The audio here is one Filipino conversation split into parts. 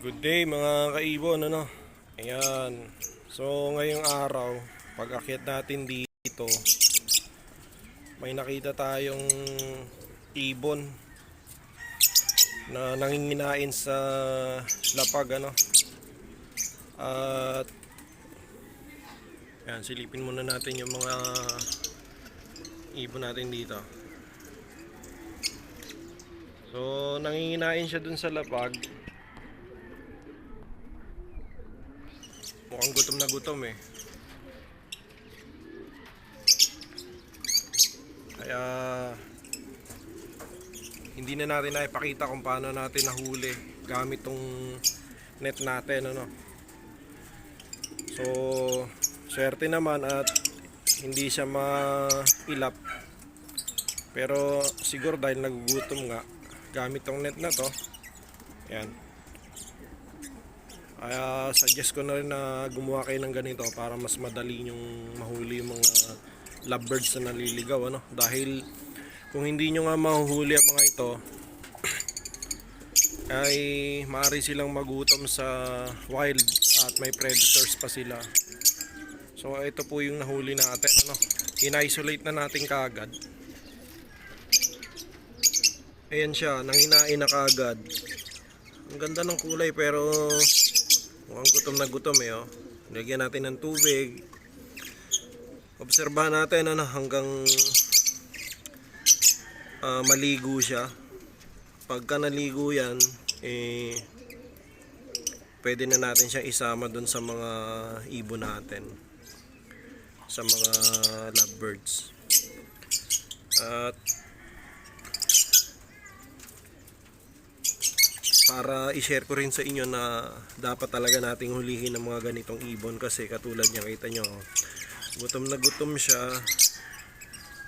Good day mga kaibon ano. Ayan. So ngayong araw, pag akyat natin dito, may nakita tayong ibon na nanginginain sa lapag ano. At Ayan, silipin muna natin yung mga ibon natin dito. So, nanginginain siya dun sa lapag. Mukhang gutom na gutom eh. Kaya hindi na natin naipakita kung paano natin nahuli gamit tong net natin ano. So, swerte naman at hindi siya mailap. Pero siguro dahil nagugutom nga gamit tong net na to. Yan. Kaya suggest ko na rin na gumawa kayo ng ganito para mas madali yung mahuli yung mga lovebirds na naliligaw ano? Dahil kung hindi nyo nga mahuhuli ang mga ito ay maaari silang magutom sa wild at may predators pa sila. So ito po yung nahuli natin ano? In-isolate na natin kaagad. Ayan siya nanginain na kaagad. Ang ganda ng kulay pero mukhang gutom na gutom eh oh. lagyan natin ng tubig. Obserbahan natin ano hanggang ah, maligo siya. Pagka naligo yan eh pwede na natin siya isama doon sa mga ibon natin. Sa mga lovebirds. At para i-share ko rin sa inyo na dapat talaga nating hulihin ng mga ganitong ibon kasi katulad niya kita nyo gutom na gutom siya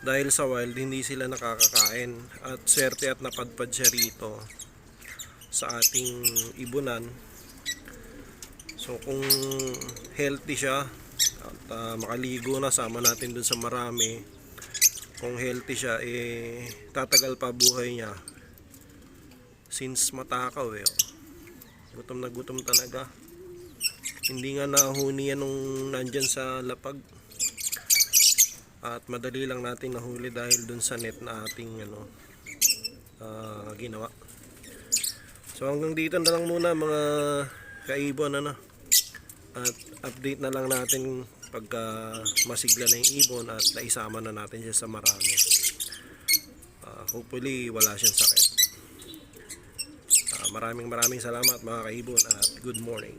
dahil sa wild hindi sila nakakakain at swerte at napadpad siya rito sa ating ibunan. So kung healthy siya at ah, makaligo na sama natin dun sa marami kung healthy siya eh tatagal pa buhay niya since matakaw eh oh. gutom na gutom talaga. Hindi nga nahuni yan nung nandyan sa lapag. At madali lang natin nahuli dahil dun sa net na ating ano ah, ginawa. So hanggang dito na lang muna mga kaibon ano. At update na lang natin pagka masigla na yung ibon at naisama na natin siya sa marami. Ah, hopefully wala siyang sakit maraming maraming salamat mga kaibon at good morning